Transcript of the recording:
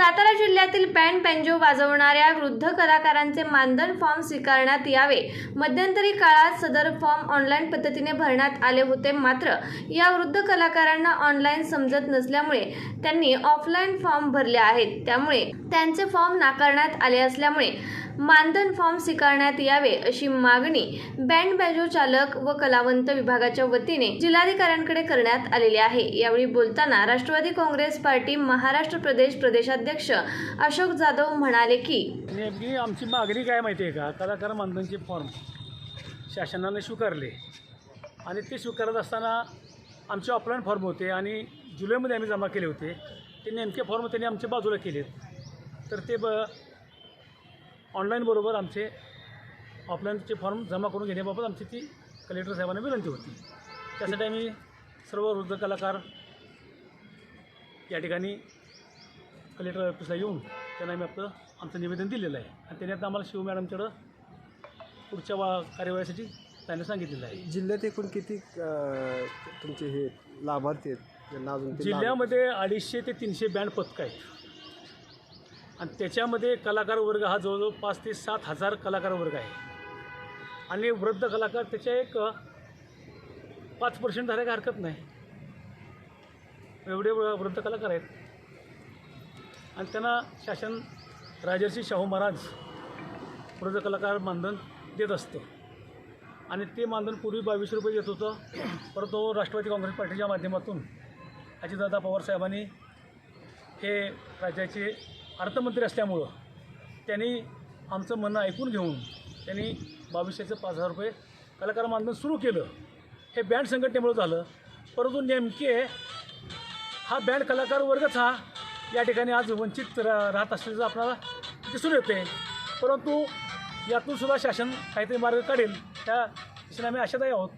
सातारा जिल्ह्यातील band banjo वाजवणाऱ्या वृद्ध कलाकारांचे मानधन फॉर्म स्वीकारण्यात यावे. मध्यंतरी काळात सदर फॉर्म ऑनलाईन पद्धतीने भरण्यात आले होते. मात्र या वृद्ध कलाकारांना ऑनलाईन समजत नसल्यामुळे त्यांनी ऑफलाईन फॉर्म भरले आहेत. त्यामुळे त्यांचे फॉर्म नाकारण्यात आले असल्यामुळे मानधन फॉर्म स्वीकारण्यात यावे अशी मागणी बँड बॅजो चालक व कलावंत विभागाच्या वतीने जिल्हाधिकाऱ्यांकडे करण्यात आलेली आहे. यावेळी बोलताना राष्ट्रवादी काँग्रेस पार्टी महाराष्ट्र प्रदेश प्रदेशाध्यक्ष अशोक जाधव म्हणाले की नेमकी आमची मागणी काय माहिती आहे का? कलाकार मानधनचे फॉर्म शासनाने स्वीकारले. आणि ते स्वीकारत असताना आमचे ऑफलाईन फॉर्म होते आणि जुलैमध्ये आम्ही जमा केले होते. ते नेमके फॉर्म त्यांनी आमच्या बाजूला केले तर ते ब ऑनलाईन बरोबर आमचे ऑफलाईनचे फॉर्म जमा करून घेण्याबाबत आमची ती कलेक्टर साहेबांना विनंती होती. त्यासाठी आम्ही सर्व वृद्ध कलाकार या ठिकाणी कलेक्टर ऑफिसला येऊन त्यांना आम्ही आपलं आमचं निवेदन दिलेलं आहे. आणि त्यांनी आता आम्हाला शिव मॅडमच्याकडं पुढच्या वा कार्यवाहीसाठी त्यांनी सांगितलेलं आहे. जिल्ह्यात एकूण किती अ, तुमचे हे लाभार्थी आहेत? ज्यांना अजून ते लाभ- जिल्ह्यामध्ये अडीचशे ते तीनशे बँड पथकं आहेत. आणि त्याच्यामध्ये कलाकार वर्ग हा जवळजवळ पाच ते सात हजार कलाकार वर्ग आहे. आणि वृद्ध कलाकार त्याच्या एक अ, पाच पर्सेंट झाल्या काही हरकत नाही. एवढे वृ- वृद्ध कलाकार आहेत. आणि त्यांना शासन राजर्षी शाहू महाराज वृद्ध कलाकार मानधन देत असतं. आणि ते मानधन पूर्वी बावीस रुपये देत होतं. परंतु राष्ट्रवादी काँग्रेस पार्टीच्या माध्यमातून अजितदादा पवार साहेबांनी हे राज्याचे अर्थमंत्री असल्यामुळं त्यांनी आमचं म्हणणं ऐकून घेऊन त्यांनी बावीसशेचं पाच हजार रुपये कलाकार मानधन सुरू केलं. हे बँड संघटनेमुळं झालं. परंतु नेमके हा बँड कलाकार वर्गच हा या ठिकाणी आज वंचित रा राहत असल्याचं आपल्याला दिसून येते परंतु यातून सुद्धा शासन काहीतरी मार्ग काढेल त्या दिशेने आम्ही आशादायी आहोत.